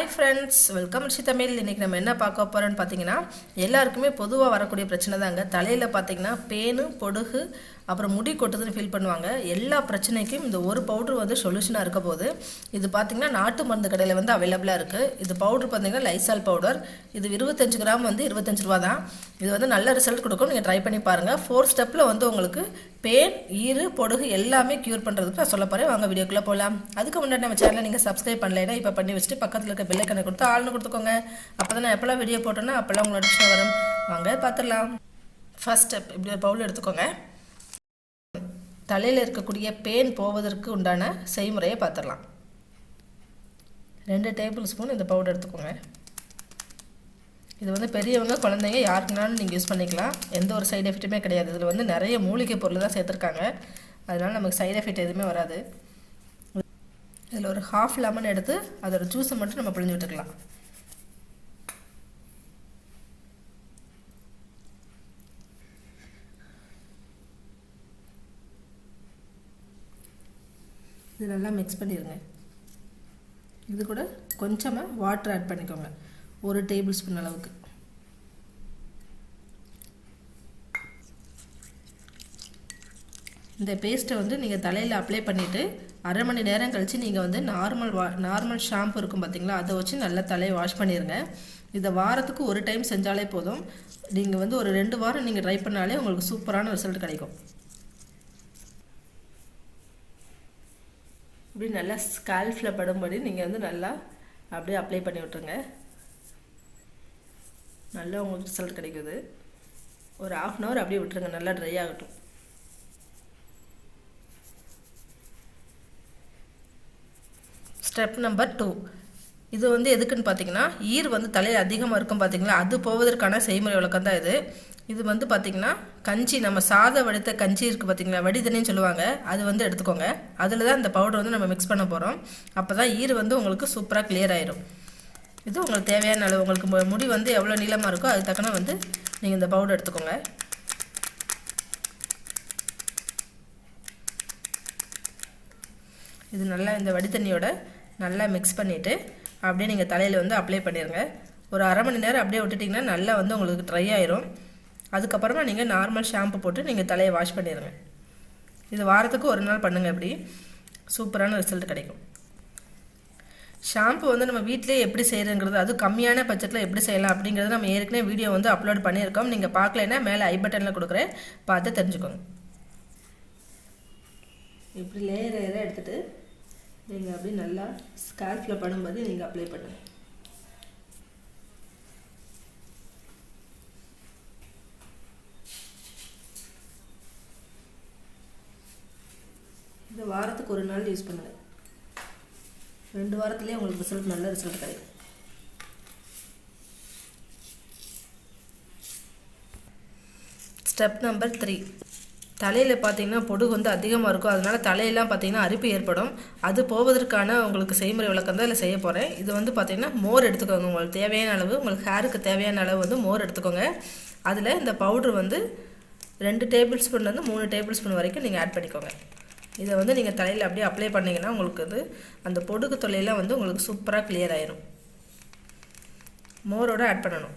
Hi friends welcome Rishi Tamil. இன்றைக்கி நம்ம என்ன பார்க்க போகிறோன்னு பார்த்தீங்கன்னா எல்லாருக்குமே பொதுவாக வரக்கூடிய பிரச்சனை தாங்க தலையில் பார்த்தீங்கன்னா பேனு பொடுகு அப்புறம் முடி கொட்டுதுன்னு ஃபீல் பண்ணுவாங்க. எல்லா பிரச்சனைக்கும் இந்த ஒரு பவுட்ரு வந்து சொல்யூஷனாக இருக்க போது இது பார்த்தீங்கன்னா நாட்டு மருந்து கடையில் வந்து அவைலபிளாக இருக்குது இது பவுட்ரு பார்த்தீங்கன்னா லைசால் பவுடர் இது இருபத்தஞ்சு கிராம் வந்து இருபத்தஞ்சு ரூபா தான். இது வந்து நல்ல ரிசல்ட் கொடுக்கும். நீங்கள் ட்ரை பண்ணி பாருங்கள் ஃபோர் ஸ்டெப்பில் வந்து உங்களுக்கு பேன் ஈறு பொடுகு எல்லாமே க்யூர் பண்ணுறதுக்கு நான் சொல்ல போகிறேன் வாங்க வீடியோக்குள்ளே போகலாம் அதுக்கு முன்னாடி நம்ம சேனலை நீங்கள் சப்ஸ்கிரைப் பண்ணலைன்னா இப்போ பண்ணி வச்சுட்டு பக்கத்தில் இருக்க பெல்லைக்கனை கொடுத்து ஆள்னு கொடுத்துக்கோங்க. அப்போ தான் நான் எப்போல்லாம் வீடியோ போட்டேன்னா அப்போல்லாம் உங்களோட வரும். வாங்க பார்த்துடலாம் ஃபர்ஸ்ட் ஸ்டெப் இப்படி ஒரு பவுல் எடுத்துக்கோங்க. தலையில் இருக்கக்கூடிய பேன் போவதற்கு உண்டான செய்முறையை பார்த்துடலாம். ரெண்டு டேபிள் ஸ்பூன் இந்த பவுடர் எடுத்துக்கோங்க. இது வந்து பெரியவங்க குழந்தைங்க யாருக்குனாலும் நீங்கள் யூஸ் பண்ணிக்கலாம். எந்த ஒரு சைடு எஃபெக்ட்டுமே கிடையாது. இதில் வந்து நிறைய மூலிகை பொருள் தான் சேர்த்துருக்காங்க. அதனால் நமக்கு சைடு எஃபெக்ட் எதுவுமே வராது. இதில் ஒரு ஹாஃப் லெமன் எடுத்து அதோட ஜூஸை மட்டும் நம்ம பிழிஞ்சு விட்டுக்கலாம். இது நல்லா மிக்ஸ் பண்ணிடுங்க இது கூட கொஞ்சமாக வாட்டர் ஆட் பண்ணிக்கோங்க. ஒரு டேபிள் ஸ்பூன் அளவுக்கு. இந்த பேஸ்ட்டை வந்து நீங்கள் தலையில் அப்ளை பண்ணிவிட்டு அரை மணி நேரம் கழித்து நீங்கள் வந்து நார்மல் வா நார்மல் ஷாம்பு இருக்கும் பார்த்தீங்களா அதை வச்சு நல்லா தலையை வாஷ் பண்ணிடுங்க இதை வாரத்துக்கு ஒரு டைம் செஞ்சாலே போதும். நீங்கள் வந்து ஒரு ரெண்டு வாரம் நீங்கள் ட்ரை பண்ணாலே உங்களுக்கு சூப்பரான ரிசல்ட் கிடைக்கும். இப்படி நல்லா ஸ்கால்ஃபில் படும்படி நீங்கள் வந்து நல்லா அப்படியே அப்ளை பண்ணி விட்ருங்க நல்லா உங்களுக்கு ரிசல்ட் கிடைக்குது. ஒரு ஆஃப் அன் ஹவர் அப்படியே விட்டுருங்க. நல்லா ட்ரை ஆகட்டும். ஸ்டெப் நம்பர் டூ இது வந்து எதுக்குன்னு பார்த்தீங்கன்னா ஈர் வந்து தலையில் அதிகமாக இருக்கும் பார்த்தீங்களா? அது போவதற்கான செய்முறை விளக்கம் தான் இது. இது வந்து பார்த்திங்கன்னா கஞ்சி நம்ம சாதம் வடித்த கஞ்சி இருக்குது பார்த்திங்களா வடிதனின்னு சொல்லுவாங்க அது வந்து எடுத்துக்கோங்க. அதில் தான் இந்த பவுடர் வந்து நம்ம மிக்ஸ் பண்ண போகிறோம் அப்போ தான் ஈர் வந்து உங்களுக்கு சூப்பராக கிளியர் ஆயிரும். இது உங்களுக்கு தேவையான அளவு உங்களுக்கு முடி வந்து எவ்வளோ நீளமாக இருக்கோ அது தக்கன வந்து நீங்கள் இந்த பவுடர் எடுத்துக்கோங்க. இது நல்லா இந்த வடித்தண்ணியோட நல்லா மிக்ஸ் பண்ணிவிட்டு அப்படியே நீங்கள் தலையில் வந்து அப்ளை பண்ணிடுங்க ஒரு அரை மணி நேரம் அப்படியே விட்டுட்டிங்கன்னா நல்லா வந்து உங்களுக்கு ட்ரை ஆயிரும். அதுக்கப்புறமா நீங்கள் நார்மல் ஷாம்பு போட்டு நீங்கள் தலையை வாஷ் பண்ணிடுங்க. இது வாரத்துக்கு ஒரு நாள் பண்ணுங்கள் இப்படி. சூப்பரான ரிசல்ட் கிடைக்கும். ஷாம்பு வந்து நம்ம வீட்டிலே எப்படி செய்கிறங்கிறது அது கம்மியான பட்ஜெட்டில் எப்படி செய்யலாம் அப்படிங்கிறது நம்ம ஏற்கனவே வீடியோ வந்து அப்லோட் பண்ணியிருக்கோம். நீங்கள் பார்க்கலைன்னா மேலே ஐ பட்டனில் கொடுக்குறேன். பார்த்து தெரிஞ்சுக்கோங்க. இப்படி லேயர் லேயராக எடுத்துகிட்டு நீங்கள் அப்படி நல்லா ஸ்கால்ஃபில் படும்போது நீங்கள் அப்ளை பண்ணுங்கள் இதை வாரத்துக்கு ஒரு நாள் யூஸ் பண்ணுங்கள் ரெண்டு வாரத்துலேயே உங்களுக்கு ரிசல்ட் நல்ல ரிசல்ட் கிடைக்கும். ஸ்டெப் நம்பர் த்ரீ தலையில் பார்த்தீங்கன்னா பொடுகு வந்து அதிகமாக இருக்கும். அதனால் தலையெல்லாம் பார்த்தீங்கன்னா அரிப்பு ஏற்படும். அது போவதற்கான உங்களுக்கு செய்முறை விளக்கம் தான் இதில் செய்ய போகிறேன் இது வந்து பார்த்தீங்கன்னா மோர் எடுத்துக்கோங்க. உங்களுக்கு தேவையான அளவு உங்களுக்கு ஹேருக்கு தேவையான அளவு வந்து மோர் எடுத்துக்கோங்க. அதில் இந்த பவுட்ரு வந்து ரெண்டு டேபிள் ஸ்பூன்லேருந்து மூணு டேபிள் ஸ்பூன் வரைக்கும் நீங்கள் ஆட் பண்ணிக்கோங்க. இதை வந்து நீங்கள் தலையில் அப்படியே அப்ளை பண்ணிங்கன்னா உங்களுக்கு வந்து அந்த பொடுக்கு தொல்லையெல்லாம் வந்து உங்களுக்கு சூப்பராக கிளியர் ஆயிரும். மோரோடு ஆட் பண்ணணும்.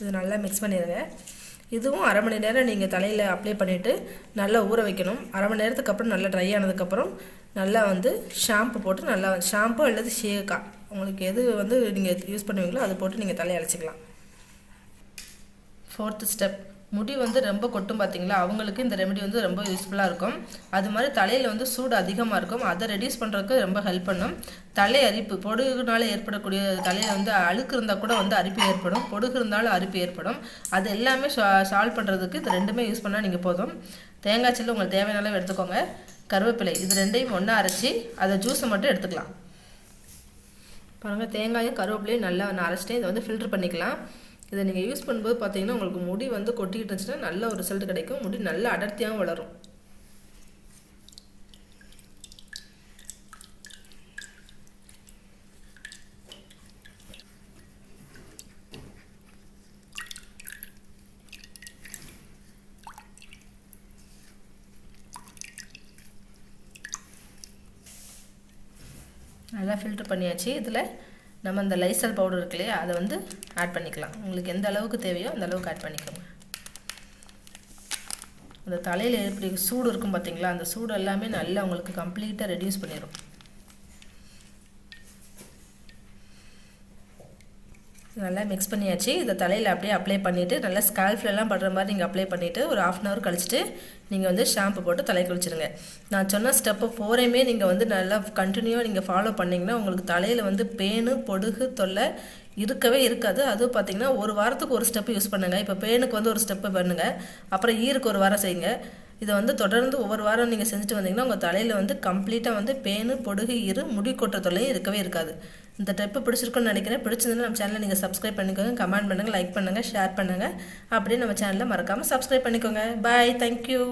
இது நல்லா மிக்ஸ் பண்ணிடுங்க. இதுவும் அரை மணி நேரம் நீங்கள் தலையில் அப்ளை பண்ணிவிட்டு நல்லா ஊற வைக்கணும். அரை மணி நேரத்துக்கு அப்புறம் நல்லா ட்ரை ஆனதுக்கப்புறம் நல்லா வந்து ஷாம்பு போட்டு நல்லா ஷாம்பு அல்லது ஷேக்கா உங்களுக்கு எது வந்து நீங்கள் யூஸ் பண்ணுவீங்களோ அது போட்டு நீங்கள் தலையை அழைச்சிக்கலாம் ஃபோர்த்து ஸ்டெப் முடி வந்து ரொம்ப கொட்டும் பார்த்தீங்களா அவங்களுக்கு இந்த ரெமெடி வந்து ரொம்ப யூஸ்ஃபுல்லாக இருக்கும். அது மாதிரி தலையில் வந்து சூடு அதிகமாக இருக்கும். அதை ரெடியூஸ் பண்ணுறதுக்கு ரொம்ப ஹெல்ப் பண்ணும். தலை அரிப்பு பொடுகுனால ஏற்படக்கூடிய தலையில் வந்து அழுக்கு இருந்தால் கூட வந்து அரிப்பு ஏற்படும். பொடுகு இருந்தாலும் அரிப்பு ஏற்படும். அது எல்லாமே சால்வ் பண்ணுறதுக்கு இது ரெண்டுமே யூஸ் பண்ணால் நீங்கள் போதும். தேங்காய் சில்லு உங்களுக்கு தேவையான அளவு எடுத்துக்கோங்க. கருவேப்பிலை இது ரெண்டையும் ஒன்றா அரைச்சி அதை ஜூஸை மட்டும் எடுத்துக்கலாம். பாருங்கள் தேங்காயும் கருவேப்பிலையும் நல்லா நான் அரைச்சிட்டு இதை வந்து ஃபில்ட்ரு பண்ணிக்கலாம். இதை நீங்கள் யூஸ் பண்ணும்போது பார்த்தீங்கன்னா உங்களுக்கு முடி வந்து கொட்டிக்கிட்டு இருந்துச்சுன்னா நல்ல ஒரு ரிசல்ட் கிடைக்கும். முடி நல்ல அடர்த்தியாகவும் வளரும். நல்லா ஃபில்டர் பண்ணியாச்சு. இதில் நம்ம இந்த லைசல் பவுடர் இருக்கு இல்லையா அதை வந்து ஆட் பண்ணிக்கலாம். உங்களுக்கு எந்த அளவுக்கு தேவையோ அந்த அளவுக்கு ஆட் பண்ணிக்கோங்க. அந்த தலையில் எப்படி சூடு இருக்கும் பார்த்தீங்களா அந்த சூடு எல்லாமே நல்லா உங்களுக்கு கம்ப்ளீட்டாக ரெடியூஸ் பண்ணிடும் நல்லா மிக்ஸ் பண்ணியாச்சு. இதை தலையில் அப்படியே அப்ளை பண்ணிவிட்டு நல்லா ஸ்கால்ஃப்லலாம் படுற மாதிரி நீங்கள் அப்ளை பண்ணிவிட்டு ஒரு ஆஃப் அன் ஹவர் கழிச்சிட்டு நீங்கள் வந்து ஷாம்பு போட்டு தலை குளிச்சிடுங்க நான் சொன்ன ஸ்டெப்பு ஃபோரையுமே நீங்கள் வந்து நல்லா கண்டினியூவாக நீங்கள் ஃபாலோ பண்ணிங்கன்னா உங்களுக்கு தலையில் வந்து பேனு பொடுகு தொல்லை இருக்கவே இருக்காது. அதுவும் பார்த்தீங்கன்னா ஒரு வாரத்துக்கு ஒரு ஸ்டெப்பு யூஸ் பண்ணுங்கள் இப்போ பேனுக்கு வந்து ஒரு ஸ்டெப்பு பண்ணுங்கள் அப்புறம் ஈருக்கு ஒரு வாரம் செய்யுங்க. இதை வந்து தொடர்ந்து ஒவ்வொரு வாரம் நீங்கள் செஞ்சுட்டு வந்தீங்கன்னா உங்கள் தலையில் வந்து கம்ப்ளீட்டாக வந்து பேனு பொடுகு இரு முடி கொட்டுற தொல்லையும் இருக்கவே இருக்காது. இந்த ட்ரிப்பு பிடிச்சிருக்குன்னு நினைக்கிறேன். பிடிச்சிருந்தா நம்ம சேனலை நீங்கள் சப்ஸ்கிரைப் பண்ணிக்கோங்க. கமெண்ட் பண்ணுங்கள் லைக் பண்ணுங்கள் ஷேர் பண்ணுங்கள் அப்படியே நம்ம சேனலை மறக்காமல் சப்ஸ்கிரைப் பண்ணிக்கோங்க. Bye thank you